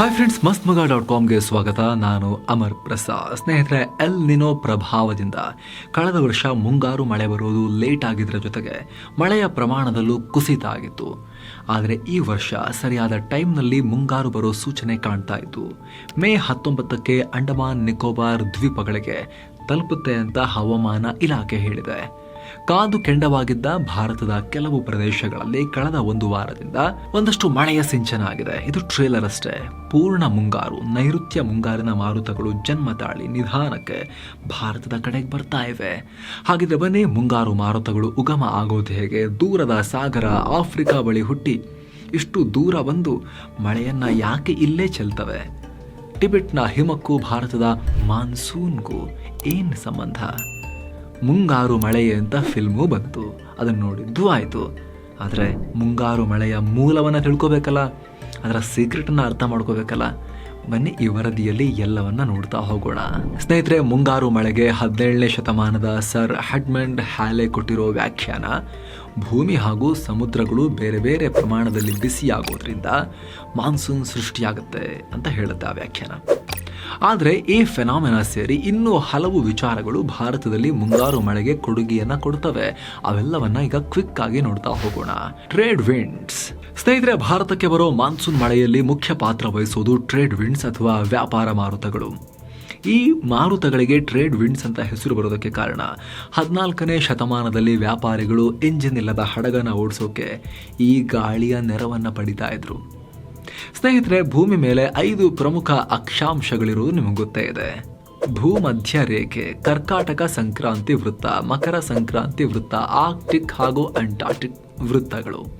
Hi friends ಮಸ್ತ್ ಮಗ dot ಕಾಮ್ಗೆ ಸ್ವಾಗತ. ನಾನು ಅಮರ್ ಪ್ರಸಾದ್. ಸ್ನೇಹಿತರೆ ಎಲ್ ನಿನೋ ಪ್ರಭಾವದಿಂದ ಕಳೆದ ವರ್ಷ ಮುಂಗಾರು ಮಳೆ ಬರೋದು ಲೇಟ್ ಆಗಿದ್ದರ ಜೊತೆಗೆ ಮಳೆಯ ಪ್ರಮಾಣದಲ್ಲೂ ಕುಸಿತ ಆಗಿತ್ತು ಆದರೆ ಈ ವರ್ಷ ಸರಿಯಾದ ಟೈಮ್ನಲ್ಲಿ ಮುಂಗಾರು ಬರೋ ಸೂಚನೆ ಕಾಣ್ತಾ ಇತ್ತು. ಮೇ ಹತ್ತೊಂಬತ್ತಕ್ಕೆ ಅಂಡಮಾನ್ ನಿಕೋಬಾರ್ ದ್ವೀಪಗಳಿಗೆ ತಲುಪುತ್ತೆ ಅಂತ ಹವಾಮಾನ ಇಲಾಖೆ ಹೇಳಿದೆ. ಕಾದು ಕೆಂಡವಾಗಿದ್ದ ಭಾರತದ ಕೆಲವು ಪ್ರದೇಶಗಳಲ್ಲಿ ಕಳೆದ ಒಂದು ವಾರದಿಂದ ಒಂದಷ್ಟು ಮಳೆಯ ಸಿಂಚನ ಆಗಿದೆ. ಇದು ಟ್ರೇಲರ್ ಅಷ್ಟೇ. ಪೂರ್ಣ ಮುಂಗಾರು, ನೈಋತ್ಯ ಮುಂಗಾರಿನ ಮಾರುತಗಳು ಜನ್ಮ ತಾಳಿ ನಿಧಾನಕ್ಕೆ ಭಾರತದ ಕಡೆಗೆ ಬರ್ತಾ ಇವೆ. ಹಾಗಿದ್ರೆ ಬನ್ನಿ, ಮುಂಗಾರು ಮಾರುತಗಳು ಉಗಮ ಆಗೋದು ಹೇಗೆ? ದೂರದ ಸಾಗರ, ಆಫ್ರಿಕಾ ಬಳಿ ಹುಟ್ಟಿ ಇಷ್ಟು ದೂರ ಬಂದು ಮಳೆಯನ್ನ ಯಾಕೆ ಇಲ್ಲೇ ಚೆಲ್ತವೆ? ಟಿಬೆಟ್ನ ಹಿಮಕ್ಕೂ ಭಾರತದ ಮಾನ್ಸೂನ್ಗೂ ಏನ್ ಸಂಬಂಧ? ಮುಂಗಾರು ಮಳೆ ಅಂತ ಫಿಲ್ಮು ಬಂತು. ಅದನ್ನು ನೋಡಿದ್ದು ಆಯಿತು. ಆದರೆ ಮುಂಗಾರು ಮಳೆಯ ಮೂಲವನ್ನು ತಿಳ್ಕೋಬೇಕಲ್ಲ? ಅದರ ಸೀಕ್ರೆಟನ್ನು ಅರ್ಥ ಮಾಡ್ಕೋಬೇಕಲ್ಲ? ಬನ್ನಿ ಈ ವರದಿಯಲ್ಲಿ ಎಲ್ಲವನ್ನ ನೋಡ್ತಾ ಹೋಗೋಣ. ಸ್ನೇಹಿತರೆ, ಮುಂಗಾರು ಮಳೆಗೆ ಹದಿನೇಳನೇ ಶತಮಾನದ ಸರ್ ಹಡ್ಮಂಡ್ ಹ್ಯಾಲೆ ಕೊಟ್ಟಿರೋ ವ್ಯಾಖ್ಯಾನ, ಭೂಮಿ ಹಾಗೂ ಸಮುದ್ರಗಳು ಬೇರೆ ಬೇರೆ ಪ್ರಮಾಣದಲ್ಲಿ ಬಿಸಿಯಾಗೋದ್ರಿಂದ ಮಾನ್ಸೂನ್ ಸೃಷ್ಟಿಯಾಗುತ್ತೆ ಅಂತ ಹೇಳುತ್ತೆ ಆ ವ್ಯಾಖ್ಯಾನ. ಆದರೆ ಈ ಫೆನಾಮಿನ ಸೇರಿ ಇನ್ನೂ ಹಲವು ವಿಚಾರಗಳು ಭಾರತದಲ್ಲಿ ಮುಂಗಾರು ಮಳೆಗೆ ಕೊಡುಗೆಯನ್ನ ಕೊಡ್ತವೆ. ಅವೆಲ್ಲವನ್ನ ಈಗ ಕ್ವಿಕ್ ಆಗಿ ನೋಡ್ತಾ ಹೋಗೋಣ. ಟ್ರೇಡ್ ವಿಂಡ್ಸ್ ಸ್ನೇಹಿತರೆ, ಭಾರತಕ್ಕೆ ಬರೋ ಮಾನ್ಸೂನ್ ಮಳೆಯಲ್ಲಿ ಮುಖ್ಯ ಪಾತ್ರ ವಹಿಸೋದು ಟ್ರೇಡ್ ವಿಂಡ್ಸ್ ಅಥವಾ ವ್ಯಾಪಾರ ಮಾರುತಗಳು. ಈ ಮಾರುತಗಳಿಗೆ ಟ್ರೇಡ್ ವಿಂಡ್ಸ್ ಅಂತ ಹೆಸರು ಬರೋದಕ್ಕೆ ಕಾರಣ ಹದಿನಾಲ್ಕನೇ ಶತಮಾನದಲ್ಲಿ ವ್ಯಾಪಾರಿಗಳು ಇಂಜಿನ್ ಇಲ್ಲದ ಹಡಗನ್ನು ಓಡಿಸೋಕೆ ಈ ಗಾಳಿಯ ನೆರವನ್ನು ಪಡಿತಾ ಇದ್ರು. ಸ್ನೇಹಿತರೆ, ಭೂಮಿ ಮೇಲೆ ಐದು ಪ್ರಮುಖ ಅಕ್ಷಾಂಶಗಳಿರುವುದು ನಿಮಗೆ ಗೊತ್ತೇ ಇದೆ. ಭೂಮಧ್ಯ ರೇಖೆ ಕರ್ಕಾಟಕ ಸಂಕ್ರಾಂತಿ ವೃತ್ತ, ಮಕರ ಸಂಕ್ರಾಂತಿ ವೃತ್ತ, ಆರ್ಕ್ಟಿಕ್ ಹಾಗೂ ಅಂಟಾರ್ಟಿಕ್ ವೃತ್ತಗಳು.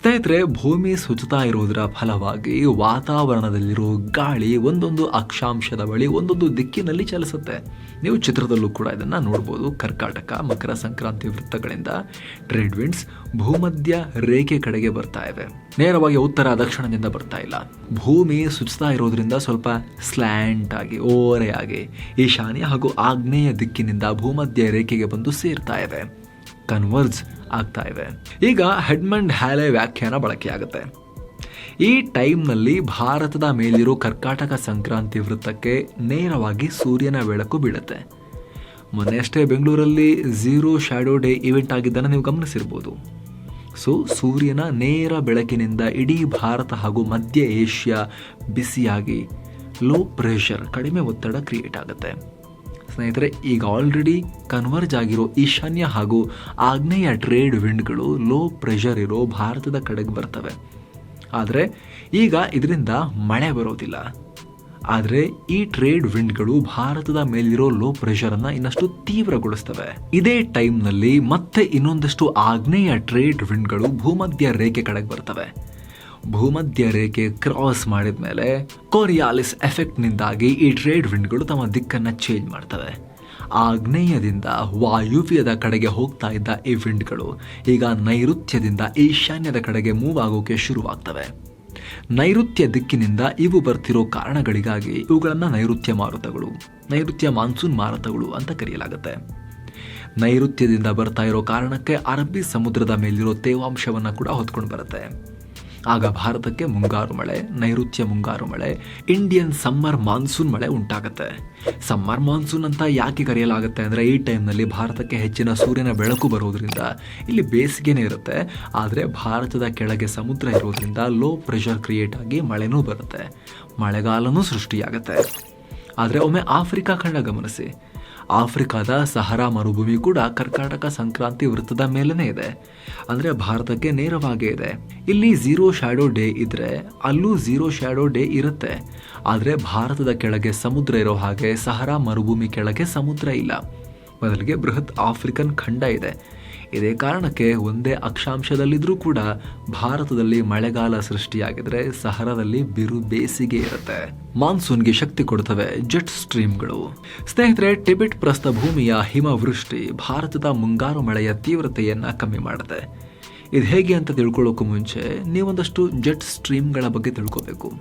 ಸ್ನೇಹಿತರೆ, ಭೂಮಿ ಸುತ್ತಾ ಇರುವುದರ ಫಲವಾಗಿ ವಾತಾವರಣದಲ್ಲಿರೋ ಗಾಳಿ ಒಂದೊಂದು ಅಕ್ಷಾಂಶದ ಬಳಿ ಒಂದೊಂದು ದಿಕ್ಕಿನಲ್ಲಿ ಚಲಿಸುತ್ತೆ. ನೀವು ಚಿತ್ರದಲ್ಲೂ ಕೂಡ ಇದನ್ನ ನೋಡ್ಬೋದು. ಕರ್ಕಾಟಕ, ಮಕರ ಸಂಕ್ರಾಂತಿ ವೃತ್ತಗಳಿಂದ ಟ್ರೇಡ್ ವಿಂಡ್ಸ್ ಭೂಮಧ್ಯ ರೇಖೆ ಕಡೆಗೆ ಬರ್ತಾ ಇವೆ ನೇರವಾಗಿ ಉತ್ತರ, ದಕ್ಷಿಣದಿಂದ ಬರ್ತಾ ಇಲ್ಲ. ಭೂಮಿ ಸುಚ್ತಾ ಇರೋದ್ರಿಂದ ಸ್ವಲ್ಪ ಸ್ಲ್ಯಾಂಟ್ ಆಗಿ, ಓರೆಯಾಗಿ, ಈಶಾನ್ಯ ಹಾಗೂ ಆಗ್ನೇಯ ದಿಕ್ಕಿನಿಂದ ಭೂಮಧ್ಯ ರೇಖೆಗೆ ಬಂದು ಸೇರ್ತಾ ಇವೆ ಕನ್ವರ್ಸ್ ಆಗ್ತಾ ಇದೆ. ಈಗ ಹೆಡ್ಮಂಡ್ ಹ್ಯಾಲೆ ವ್ಯಾಖ್ಯಾನ ಬಳಕೆಯಾಗುತ್ತೆ. ಈ ಟೈಮ್ನಲ್ಲಿ ಭಾರತದ ಮೇಲಿರೋ ಕರ್ಕಾಟಕ ಸಂಕ್ರಾಂತಿ ವೃತ್ತಕ್ಕೆ ನೇರವಾಗಿ ಸೂರ್ಯನ ಬೆಳಕು ಬೀಳುತ್ತೆ. ಮೊನ್ನೆಯಷ್ಟೇ ಬೆಂಗಳೂರಲ್ಲಿ ಝೀರೋ ಶ್ಯಾಡೋ ಡೇ ಇವೆಂಟ್ ಆಗಿದ್ದನ್ನು ನೀವು ಗಮನಿಸಿರ್ಬೋದು. ಸೊ ಸೂರ್ಯನ ನೇರ ಬೆಳಕಿನಿಂದ ಇಡೀ ಭಾರತ ಹಾಗೂ ಮಧ್ಯ ಏಷ್ಯಾ ಬಿಸಿಯಾಗಿ ಲೋ ಪ್ರೆಷರ್ ಕಡಿಮೆ ಒತ್ತಡ ಕ್ರಿಯೇಟ್ ಆಗುತ್ತೆ. ಸ್ನೇಹಿತರೆ, ಈಗ ಆಲ್ರೆಡಿ ಕನ್ವರ್ಜ್ ಆಗಿರೋ ಈಶಾನ್ಯ ಹಾಗೂ ಆಗ್ನೇಯ ಟ್ರೇಡ್ ವಿಂಡ್ಗಳು ಲೋ ಪ್ರೆಷರ್ ಇರೋ ಭಾರತದ ಕಡೆಗೆ ಬರ್ತವೆ. ಆದರೆ, ಈಗ ಇದರಿಂದ ಮಳೆ ಬರೋದಿಲ್ಲ. ಆದರೆ, ಈ ಟ್ರೇಡ್ ವಿಂಡ್ಗಳು ಭಾರತದ ಮೇಲಿರೋ ಲೋ ಪ್ರೆಷರನ್ನು ಇನ್ನಷ್ಟು ತೀವ್ರಗೊಳಿಸ್ತವೆ. ಇದೇ ಟೈಮ್ನಲ್ಲಿ ಮತ್ತೆ ಇನ್ನೊಂದಷ್ಟು ಆಗ್ನೇಯ ಟ್ರೇಡ್ ವಿಂಡ್ಗಳು ಭೂಮಧ್ಯ ರೇಖೆ ಕಡೆಗೆ ಬರ್ತವೆ. ಭೂಮಧ್ಯ ರೇಖೆ ಕ್ರಾಸ್ ಮಾಡಿದ ಮೇಲೆ ಕೊರಿಯಾಲಿಸ್ ಎಫೆಕ್ಟ್ನಿಂದಾಗಿ ಈ ಟ್ರೇಡ್ ವಿಂಡ್ಗಳು ತಮ್ಮ ದಿಕ್ಕನ್ನು ಚೇಂಜ್ ಮಾಡ್ತವೆ. ಆಗ್ನೇಯದಿಂದ ವಾಯುವ್ಯದ ಕಡೆಗೆ ಹೋಗ್ತಾ ಇದ್ದ ಈ ವಿಂಡ್ಗಳು ಈಗ ನೈಋತ್ಯದಿಂದ ಈಶಾನ್ಯದ ಕಡೆಗೆ ಮೂವ್ ಆಗೋಕೆ ಶುರುವಾಗ್ತವೆ. ನೈಋತ್ಯ ದಿಕ್ಕಿನಿಂದ ಇವು ಬರ್ತಿರೋ ಕಾರಣಗಳಿಗಾಗಿ ಇವುಗಳನ್ನು ನೈಋತ್ಯ ಮಾರುತಗಳು, ನೈಋತ್ಯ ಮಾನ್ಸೂನ್ ಮಾರುತಗಳು ಅಂತ ಕರೆಯಲಾಗುತ್ತೆ. ನೈಋತ್ಯದಿಂದ ಬರ್ತಾ ಇರೋ ಕಾರಣಕ್ಕೆ ಅರಬ್ಬಿ ಸಮುದ್ರದ ಮೇಲಿರೋ ತೇವಾಂಶವನ್ನು ಕೂಡ ಹೊತ್ಕೊಂಡು ಬರುತ್ತೆ. ಆಗ ಭಾರತಕ್ಕೆ ಮುಂಗಾರು ಮಳೆ, ನೈಋತ್ಯ ಮುಂಗಾರು ಮಳೆ ಇಂಡಿಯನ್ ಸಮ್ಮರ್ ಮಾನ್ಸೂನ್ ಮಳೆ ಉಂಟಾಗುತ್ತೆ. ಸಮ್ಮರ್ ಮಾನ್ಸೂನ್ ಅಂತ ಯಾಕೆ ಕರೆಯಲಾಗುತ್ತೆ ಅಂದರೆ ಈ ಟೈಮ್ನಲ್ಲಿ ಭಾರತಕ್ಕೆ ಹೆಚ್ಚಿನ ಸೂರ್ಯನ ಬೆಳಕು ಬರೋದ್ರಿಂದ ಇಲ್ಲಿ ಬೇಸಿಗೆನೇ ಇರುತ್ತೆ. ಆದರೆ ಭಾರತದ ಕೆಳಗೆ ಸಮುದ್ರ ಇರೋದ್ರಿಂದ ಲೋ ಪ್ರೆಷರ್ ಕ್ರಿಯೇಟ್ ಆಗಿ ಮಳೆನೂ ಬರುತ್ತೆ. ಮಳೆಗಾಲನೂ ಸೃಷ್ಟಿಯಾಗುತ್ತೆ. ಆದರೆ ಒಮ್ಮೆ ಆಫ್ರಿಕಾ ಖಂಡ ಗಮನಿಸಿ. ಆಫ್ರಿಕಾದ ಸಹರಾ ಮರುಭೂಮಿ ಕೂಡ ಕರ್ನಾಟಕ ಸಂಕ್ರಾಂತಿ ವೃತ್ತದ ಮೇಲೇ ಇದೆ. ಅಂದರೆ ಭಾರತಕ್ಕೆ ನೇರವಾಗೇ ಇದೆ. ಇಲ್ಲಿ ಝೀರೋ ಶ್ಯಾಡೋ ಡೇ ಇದ್ದರೆ ಅಲ್ಲೂ ಝೀರೋ ಶ್ಯಾಡೋ ಡೇ ಇರುತ್ತೆ. ಆದರೆ ಭಾರತದ ಕೆಳಗೆ ಸಮುದ್ರ ಇರೋ ಹಾಗೆ ಸಹರಾ ಮರುಭೂಮಿ ಕೆಳಗೆ ಸಮುದ್ರ ಇಲ್ಲ. ಬದಲಿಗೆ ಬೃಹತ್ ಆಫ್ರಿಕನ್ ಖಂಡ ಇದೆ. ಇದೇ ಕಾರಣಕ್ಕೆ ಒಂದೇ ಅಕ್ಷಾಂಶದಲ್ಲಿದ್ದರೂ ಕೂಡ ಭಾರತದಲ್ಲಿ ಮಳೆಗಾಲ ಸೃಷ್ಟಿಯಾಗಿದ್ರೆ ಸಹರದಲ್ಲಿ ಬಿರು ಬೇಸಿಗೆ ಇರುತ್ತೆ. ಮಾನ್ಸೂನ್ಗೆ ಶಕ್ತಿ ಕೊಡ್ತವೆ ಜೆಟ್ ಸ್ಟ್ರೀಮ್ಗಳು. ಸ್ನೇಹಿತರೆ, ಟಿಬೆಟ್ ಪ್ರಸ್ಥಭೂಮಿಯ ಹಿಮವೃಷ್ಟಿ ಭಾರತದ ಮುಂಗಾರು ಮಳೆಯ ತೀವ್ರತೆಯನ್ನ ಕಮ್ಮಿ ಮಾಡುತ್ತೆ. ಇದು ಹೇಗೆ ಅಂತ ತಿಳ್ಕೊಳ್ಳೋಕ್ಕೂ ಮುಂಚೆ ನೀವೊಂದಷ್ಟು ಜೆಟ್ ಸ್ಟ್ರೀಮ್ಗಳ ಬಗ್ಗೆ ತಿಳ್ಕೋಬೇಕು.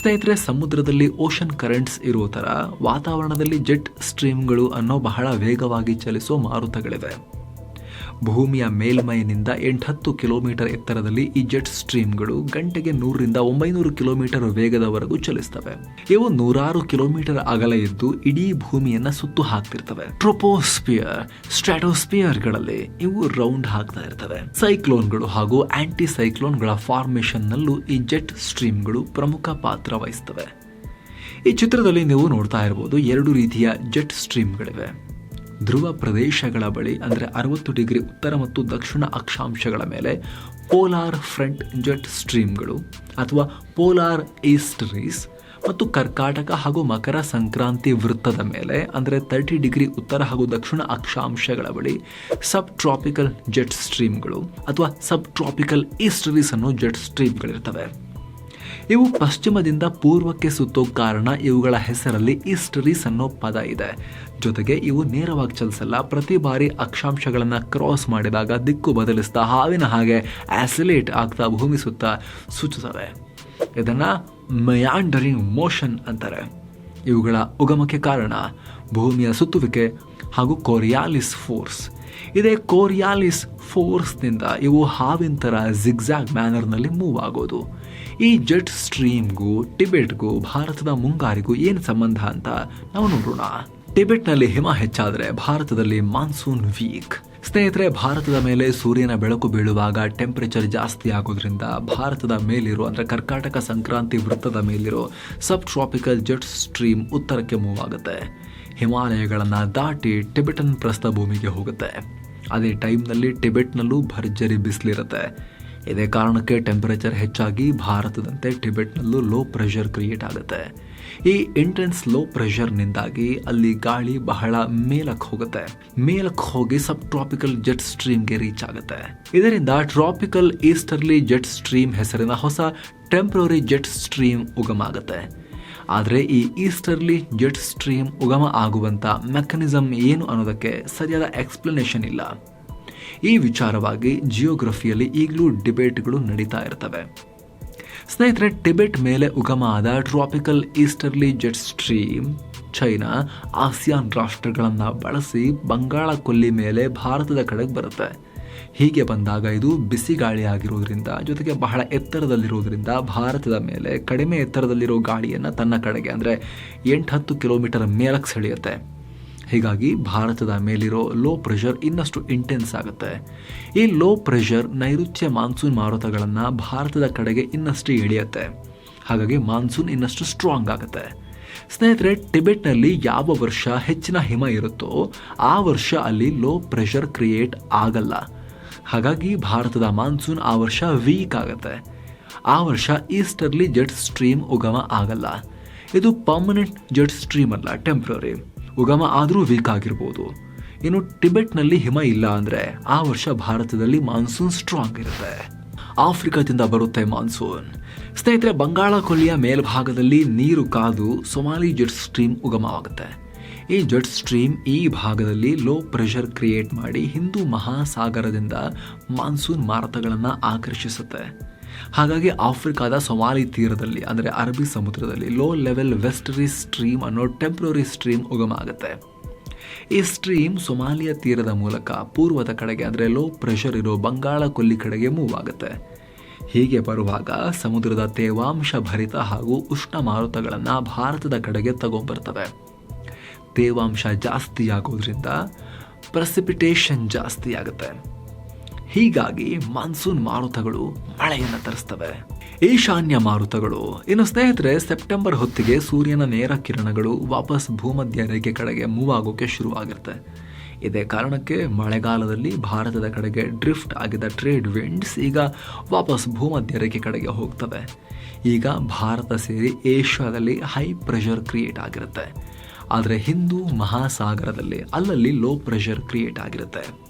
ಸ್ನೇಹಿತರೆ, ಸಮುದ್ರದಲ್ಲಿ ಓಷನ್ ಕರೆಂಟ್ಸ್ ಇರುವ ಥರ ವಾತಾವರಣದಲ್ಲಿ ಜೆಟ್ ಸ್ಟ್ರೀಮ್ಗಳು ಅನ್ನೋ ಬಹಳ ವೇಗವಾಗಿ ಚಲಿಸೋ ಮಾರುತಗಳಿವೆ. ಭೂಮಿಯ ಮೇಲ್ಮೈನಿಂದ ಎಂಟತ್ತು ಕಿಲೋಮೀಟರ್ ಎತ್ತರದಲ್ಲಿ ಈ ಜೆಟ್ ಸ್ಟ್ರೀಮ್ಗಳು ಗಂಟೆಗೆ ನೂರರಿಂದ ಒಂಬೈನೂರು ಕಿಲೋಮೀಟರ್ ವೇಗದವರೆಗೂ ಚಲಿಸ್ತವೆ. ಇವು ನೂರಾರು ಕಿಲೋಮೀಟರ್ ಅಗಲ ಇದ್ದು ಇಡೀ ಭೂಮಿಯನ್ನ ಸುತ್ತು ಹಾಕ್ತಿರ್ತವೆ. ಟ್ರೋಪೋಸ್ಪಿಯರ್, ಸ್ಟ್ರಾಟೋಸ್ಪಿಯರ್ಗಳಲ್ಲಿ ಇವು ರೌಂಡ್ ಹಾಕ್ತಾ ಇರ್ತವೆ. ಸೈಕ್ಲೋನ್ಗಳು ಹಾಗೂ ಆಂಟಿ ಸೈಕ್ಲೋನ್ಗಳ ಫಾರ್ಮೇಶನ್ ನಲ್ಲೂ ಈ ಜೆಟ್ ಸ್ಟ್ರೀಮ್ಗಳು ಪ್ರಮುಖ ಪಾತ್ರ ವಹಿಸ್ತವೆ. ಈ ಚಿತ್ರದಲ್ಲಿ ನೀವು ನೋಡ್ತಾ ಇರಬಹುದು ಎರಡು ರೀತಿಯ ಜೆಟ್ ಸ್ಟ್ರೀಮ್ಗಳಿವೆ. ಧ್ರುವ ಪ್ರದೇಶಗಳ ಬಳಿ, ಅಂದರೆ ಅರವತ್ತು ಡಿಗ್ರಿ ಉತ್ತರ ಮತ್ತು ದಕ್ಷಿಣ ಅಕ್ಷಾಂಶಗಳ ಮೇಲೆ ಪೋಲಾರ್ ಫ್ರಂಟ್ ಜೆಟ್ ಸ್ಟ್ರೀಮ್ಗಳು ಅಥವಾ ಪೋಲಾರ್ ಈಸ್ಟರೀಸ್ ಮತ್ತು ಕರ್ಕಾಟಕ ಹಾಗೂ ಮಕರ ಸಂಕ್ರಾಂತಿ ವೃತ್ತದ ಮೇಲೆ, ಅಂದರೆ ತರ್ಟಿ ಡಿಗ್ರಿ ಉತ್ತರ ಹಾಗೂ ದಕ್ಷಿಣ ಅಕ್ಷಾಂಶಗಳ ಬಳಿ ಸಬ್ ಟ್ರಾಪಿಕಲ್ ಜೆಟ್ ಸ್ಟ್ರೀಮ್ಗಳು ಅಥವಾ ಸಬ್ ಟ್ರಾಪಿಕಲ್ ಈಸ್ಟರೀಸ್ ಅನ್ನೋ ಜೆಟ್ ಸ್ಟ್ರೀಮ್ಗಳಿರ್ತವೆ. ಇವು ಪಶ್ಚಿಮದಿಂದ ಪೂರ್ವಕ್ಕೆ ಸುತ್ತೋ ಕಾರಣ ಇವುಗಳ ಹೆಸರಲ್ಲಿ ಈಸ್ಟರೀಸ್ ಅನ್ನೋ ಪದ ಇದೆ. ಜೊತೆಗೆ ಇವು ನೇರವಾಗಿ ಚಲಿಸಲ್ಲ, ಪ್ರತಿ ಬಾರಿ ಅಕ್ಷಾಂಶಗಳನ್ನು ಕ್ರಾಸ್ ಮಾಡಿದಾಗ ದಿಕ್ಕು ಬದಲಿಸ್ತಾ, ಹಾವಿನ ಹಾಗೆ ಆಸಿಲೇಟ್ ಆಗ್ತಾ ಭೂಮಿ ಸುತ್ತ ಸೂಚಿಸುತ್ತವೆ. ಇದನ್ನು ಮಯಾಂಡರಿಂಗ್ ಮೋಷನ್ ಅಂತಾರೆ. ಇವುಗಳ ಉಗಮಕ್ಕೆ ಕಾರಣ ಭೂಮಿಯ ಸುತ್ತುವಿಕೆ ಹಾಗೂ ಕೋರಿಯಾಲಿಸ್ ಫೋರ್ಸ್ ಇದೇ ಕೋರಿಯಾಲಿಸ್ ಫೋರ್ಸ್ನಿಂದ ಇವು ಹಾವಿನ ಥರ ಝಿಗ್ಝ್ಯಾಗ್ ಮ್ಯಾನರ್ನಲ್ಲಿ ಮೂವ್ ಆಗೋದು. ಈ ಜೆಟ್ ಸ್ಟ್ರೀಮ್ಗೂ ಟಿಬೆಟ್ಗೂ ಭಾರತದ ಮುಂಗಾರಿಗೂ ಏನು ಸಂಬಂಧ ಅಂತ ನಾವು ನೋಡೋಣ. ಟಿಬೆಟ್ನಲ್ಲಿ ಹಿಮ ಹೆಚ್ಚಾದರೆ ಭಾರತದಲ್ಲಿ ಮಾನ್ಸೂನ್ ವೀಕ್. ಸ್ನೇಹಿತರೆ, ಭಾರತದ ಮೇಲೆ ಸೂರ್ಯನ ಬೆಳಕು ಬೀಳುವಾಗ ಟೆಂಪರೇಚರ್ ಜಾಸ್ತಿ ಆಗೋದ್ರಿಂದ ಭಾರತದ ಮೇಲಿರೋ, ಅಂದರೆ ಕರ್ಕಾಟಕ ಸಂಕ್ರಾಂತಿ ವೃತ್ತದ ಮೇಲಿರೋ ಸಬ್ ಟ್ರಾಪಿಕಲ್ ಜೆಟ್ ಸ್ಟ್ರೀಮ್ ಉತ್ತರಕ್ಕೆ ಮೂವ್ ಆಗುತ್ತೆ. ಹಿಮಾಲಯಗಳನ್ನು ದಾಟಿ ಟಿಬೆಟನ್ ಪ್ರಸ್ಥಭೂಮಿಗೆ ಹೋಗುತ್ತೆ. ಅದೇ ಟೈಮ್ನಲ್ಲಿ ಟಿಬೆಟ್ನಲ್ಲೂ ಭರ್ಜರಿ ಬಿಸಿಲಿರುತ್ತೆ. ಇದೇ ಕಾರಣಕ್ಕೆ ಟೆಂಪರೇಚರ್ ಹೆಚ್ಚಾಗಿ ಭಾರತದಂತೆ ಟಿಬೆಟ್ನಲ್ಲೂ ಲೋ ಪ್ರೆಷರ್ ಕ್ರಿಯೇಟ್ ಆಗುತ್ತೆ. ಈ ಇಂಟೆನ್ಸ್ ಲೋ ಪ್ರೆಷರ್ನಿಂದಾಗಿ ಅಲ್ಲಿ ಗಾಳಿ ಬಹಳ ಮೇಲಕ್ಕೆ ಹೋಗುತ್ತೆ. ಮೇಲಕ್ಕೆ ಹೋಗಿ ಸಬ್ ಟ್ರಾಪಿಕಲ್ ಜೆಟ್ ಸ್ಟ್ರೀಮ್ಗೆ ರೀಚ್ ಆಗುತ್ತೆ. ಇದರಿಂದ ಟ್ರಾಪಿಕಲ್ ಈಸ್ಟರ್ಲಿ ಜೆಟ್ ಸ್ಟ್ರೀಮ್ ಹೆಸರಿನ ಹೊಸ ಟೆಂಪ್ರರಿ ಜೆಟ್ ಸ್ಟ್ರೀಮ್ ಉಗಮ ಆಗುತ್ತೆ ಆದರೆ ಈ ಈಸ್ಟರ್ಲಿ ಜೆಟ್ ಸ್ಟ್ರೀಮ್ ಉಗಮ ಆಗುವಂಥ ಮೆಕ್ಯಾನಿಸಮ್ ಏನು ಅನ್ನೋದಕ್ಕೆ ಸರಿಯಾದ ಎಕ್ಸ್ಪ್ಲನೇಷನ್ ಇಲ್ಲ. ಈ ವಿಚಾರವಾಗಿ ಜಿಯೋಗ್ರಫಿಯಲ್ಲಿ ಈಗಲೂ ಡಿಬೇಟ್ಗಳು ನಡೀತಾ ಇರ್ತವೆ. ಸ್ನೇಹಿತರೆ, ಟಿಬೆಟ್ ಮೇಲೆ ಉಗಮ ಆದ tropical easterly jet stream China ASEAN ರಾಷ್ಟ್ರಗಳನ್ನು ಬಳಸಿ ಬಂಗಾಳ ಕೊಲ್ಲಿ ಮೇಲೆ ಭಾರತದ ಕಡೆಗೆ ಬರುತ್ತೆ. ಹೀಗೆ ಬಂದಾಗ ಇದು ಬಿಸಿ ಗಾಳಿ ಆಗಿರೋದ್ರಿಂದ, ಜೊತೆಗೆ ಬಹಳ ಎತ್ತರದಲ್ಲಿರೋದ್ರಿಂದ ಭಾರತದ ಮೇಲೆ ಕಡಿಮೆ ಎತ್ತರದಲ್ಲಿರೋ ಗಾಳಿಯನ್ನು ತನ್ನ ಕಡೆಗೆ ಅಂದರೆ ಎಂಟು ಹತ್ತು ಕಿಲೋಮೀಟರ್ ಮೇಲಕ್ಕೆ ಸೆಳೆಯುತ್ತೆ. ಹೀಗಾಗಿ ಭಾರತದ ಮೇಲಿರೋ ಲೋ ಪ್ರೆಷರ್ ಇನ್ನಷ್ಟು ಇಂಟೆನ್ಸ್ ಆಗುತ್ತೆ. ಈ ಲೋ ಪ್ರೆಷರ್ ನೈಋತ್ಯ ಮಾನ್ಸೂನ್ ಮಾರುತಗಳನ್ನು ಭಾರತದ ಕಡೆಗೆ ಇನ್ನಷ್ಟು ಎಳೆಯುತ್ತೆ. ಹಾಗಾಗಿ ಮಾನ್ಸೂನ್ ಇನ್ನಷ್ಟು ಸ್ಟ್ರಾಂಗ್ ಆಗುತ್ತೆ. ಸ್ನೇಹಿತರೆ, ಟಿಬೆಟ್ನಲ್ಲಿ ಯಾವ ವರ್ಷ ಹೆಚ್ಚಿನ ಹಿಮ ಇರುತ್ತೋ ಆ ವರ್ಷ ಅಲ್ಲಿ ಲೋ ಪ್ರೆಷರ್ ಕ್ರಿಯೇಟ್ ಆಗಲ್ಲ. ಹಾಗಾಗಿ ಭಾರತದ ಮಾನ್ಸೂನ್ ಆ ವರ್ಷ ವೀಕ್ ಆಗುತ್ತೆ. ಆ ವರ್ಷ ಈಸ್ಟರ್ಲಿ ಜೆಟ್ ಸ್ಟ್ರೀಮ್ ಉಗಮ ಆಗಲ್ಲ. ಇದು ಪರ್ಮನೆಂಟ್ ಜೆಟ್ ಸ್ಟ್ರೀಮ್ ಅಲ್ಲ ಟೆಂಪ್ರರಿ ಉಗಮ ಆದರೂ ವೀಕ್ ಆಗಿರ್ಬೋದು. ಇನ್ನು ಟಿಬೆಟ್ನಲ್ಲಿ ಹಿಮ ಇಲ್ಲ ಅಂದರೆ ಆ ವರ್ಷ ಭಾರತದಲ್ಲಿ ಮಾನ್ಸೂನ್ ಸ್ಟ್ರಾಂಗ್ ಇರುತ್ತೆ. ಆಫ್ರಿಕಾದಿಂದ ಬರುತ್ತೆ ಮಾನ್ಸೂನ್. ಸ್ನೇಹಿತರೆ, ಬಂಗಾಳ ಕೊಲ್ಲಿಯ ಮೇಲ್ಭಾಗದಲ್ಲಿ ನೀರು ಕಾದು ಸೊಮಾಲಿ ಜೆಟ್ ಸ್ಟ್ರೀಮ್ ಉಗಮವಾಗುತ್ತೆ. ಈ ಜೆಟ್ ಸ್ಟ್ರೀಮ್ ಈ ಭಾಗದಲ್ಲಿ ಲೋ ಪ್ರೆಷರ್ ಕ್ರಿಯೇಟ್ ಮಾಡಿ ಹಿಂದೂ ಮಹಾಸಾಗರದಿಂದ ಮಾನ್ಸೂನ್ ಮಾರುತಗಳನ್ನು ಆಕರ್ಷಿಸುತ್ತೆ. ಹಾಗಾಗಿ ಆಫ್ರಿಕಾದ ಸೊಮಾಲಿ ತೀರದಲ್ಲಿ, ಅಂದರೆ ಅರಬ್ಬಿ ಸಮುದ್ರದಲ್ಲಿ ಲೋ ಲೆವೆಲ್ ವೆಸ್ಟರಿ ಸ್ಟ್ರೀಮ್ ಅನ್ನೋ ಟೆಂಪ್ರರಿ ಸ್ಟ್ರೀಮ್ ಉಗಮ ಆಗುತ್ತೆ. ಈ ಸ್ಟ್ರೀಮ್ ಸೊಮಾಲಿಯ ತೀರದ ಮೂಲಕ ಪೂರ್ವದ ಕಡೆಗೆ, ಅಂದರೆ ಲೋ ಪ್ರೆಷರ್ ಇರೋ ಬಂಗಾಳ ಕೊಲ್ಲಿ ಕಡೆಗೆ ಮೂವ್ ಆಗುತ್ತೆ. ಹೀಗೆ ಬರುವಾಗ ಸಮುದ್ರದ ತೇವಾಂಶ ಭರಿತ ಹಾಗೂ ಉಷ್ಣ ಮಾರುತಗಳನ್ನು ಭಾರತದ ಕಡೆಗೆ ತಗೊಂಡ್ಬರ್ತವೆ. ತೇವಾಂಶ ಜಾಸ್ತಿ ಆಗೋದ್ರಿಂದ ಪ್ರೆಸಿಪಿಟೇಷನ್ ಜಾಸ್ತಿ ಆಗುತ್ತೆ ಹೀಗಾಗಿ ಮಾನ್ಸೂನ್ ಮಾರುತಗಳು ಮಳೆಯನ್ನು ತರಿಸ್ತವೆ. ಈಶಾನ್ಯ ಮಾರುತಗಳು, ಇನ್ನು ಸ್ನೇಹಿತರೆ, ಸೆಪ್ಟೆಂಬರ್ ಹೊತ್ತಿಗೆ ಸೂರ್ಯನ ನೇರ ಕಿರಣಗಳು ವಾಪಸ್ ಭೂಮಧ್ಯ ರೇಖೆ ಕಡೆಗೆ ಮೂವ್ ಆಗೋಕ್ಕೆ ಶುರುವಾಗಿರುತ್ತೆ. ಇದೇ ಕಾರಣಕ್ಕೆ ಮಳೆಗಾಲದಲ್ಲಿ ಭಾರತದ ಕಡೆಗೆ ಡ್ರಿಫ್ಟ್ ಆಗಿದ್ದ ಟ್ರೇಡ್ ವಿಂಡ್ಸ್ ಈಗ ವಾಪಸ್ ಭೂಮಧ್ಯ ರೇಖೆ ಕಡೆಗೆ ಹೋಗ್ತವೆ. ಈಗ ಭಾರತ ಸೇರಿ ಏಷ್ಯಾದಲ್ಲಿ ಹೈ ಪ್ರೆಷರ್ ಕ್ರಿಯೇಟ್ ಆಗಿರುತ್ತೆ. ಆದರೆ ಹಿಂದೂ ಮಹಾಸಾಗರದಲ್ಲಿ ಅಲ್ಲಲ್ಲಿ ಲೋ ಪ್ರೆಷರ್ ಕ್ರಿಯೇಟ್ ಆಗಿರುತ್ತೆ.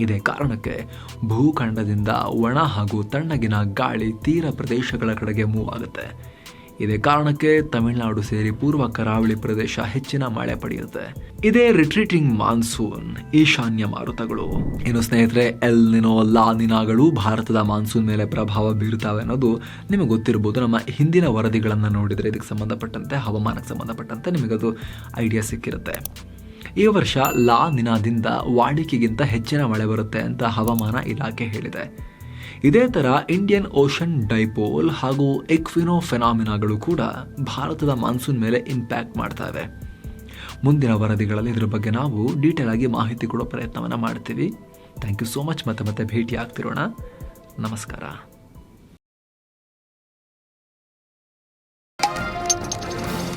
ಇದೇ ಕಾರಣಕ್ಕೆ ಭೂಖಂಡದಿಂದ ಒಣ ಹಾಗೂ ತಣ್ಣಗಿನ ಗಾಳಿ ತೀರ ಪ್ರದೇಶಗಳ ಕಡೆಗೆ ಮೂವ್ ಆಗುತ್ತೆ. ಇದೇ ಕಾರಣಕ್ಕೆ ತಮಿಳುನಾಡು ಸೇರಿ ಪೂರ್ವ ಕರಾವಳಿ ಪ್ರದೇಶ ಹೆಚ್ಚಿನ ಮಳೆ ಪಡೆಯುತ್ತೆ. ಇದೇ ರಿಟ್ರೀಟಿಂಗ್ ಮಾನ್ಸೂನ್ ಈಶಾನ್ಯ ಮಾರುತಗಳು. ಇನ್ನು ಸ್ನೇಹಿತರೆ ಎಲ್ ನಿನೋ ಲಾ ನಿನಾಗಳು ಭಾರತದ ಮಾನ್ಸೂನ್ ಮೇಲೆ ಪ್ರಭಾವ ಬೀರುತ್ತವೆ ಅನ್ನೋದು ನಿಮಗೆ ಗೊತ್ತಿರ್ಬೋದು. ನಮ್ಮ ಹಿಂದಿನ ವರದಿಗಳನ್ನು ನೋಡಿದರೆ ಇದಕ್ಕೆ ಸಂಬಂಧಪಟ್ಟಂತೆ, ಹವಾಮಾನಕ್ಕೆ ಸಂಬಂಧಪಟ್ಟಂತೆ ನಿಮಗದು ಐಡಿಯಾ ಸಿಕ್ಕಿರುತ್ತೆ. ಈ ವರ್ಷ ಲಾ ನಿನಾದಿಂದ ವಾಡಿಕೆಗಿಂತ ಹೆಚ್ಚಿನ ಮಳೆ ಬರುತ್ತೆ ಅಂತ ಹವಾಮಾನ ಇಲಾಖೆ ಹೇಳಿದೆ. ಇದೇ ಥರ ಇಂಡಿಯನ್ ಓಷನ್ ಡೈಪೋಲ್ ಹಾಗೂ ಎಕ್ವಿನೋ ಫೆನಾಮಿನಾಗಳು ಕೂಡ ಭಾರತದ ಮಾನ್ಸೂನ್ ಮೇಲೆ ಇಂಪ್ಯಾಕ್ಟ್ ಮಾಡ್ತವೆ ಮುಂದಿನ ವರದಿಗಳಲ್ಲಿ ಇದರ ಬಗ್ಗೆ ನಾವು ಡೀಟೇಲ್ ಆಗಿ ಮಾಹಿತಿ ಕೊಡೋ ಪ್ರಯತ್ನವನ್ನು ಮಾಡ್ತೀವಿ. ಥ್ಯಾಂಕ್ ಯು ಸೋ ಮಚ್ ಮತ್ತೆ ಮತ್ತೆ ಭೇಟಿ ಆಗ್ತಿರೋಣ ನಮಸ್ಕಾರ.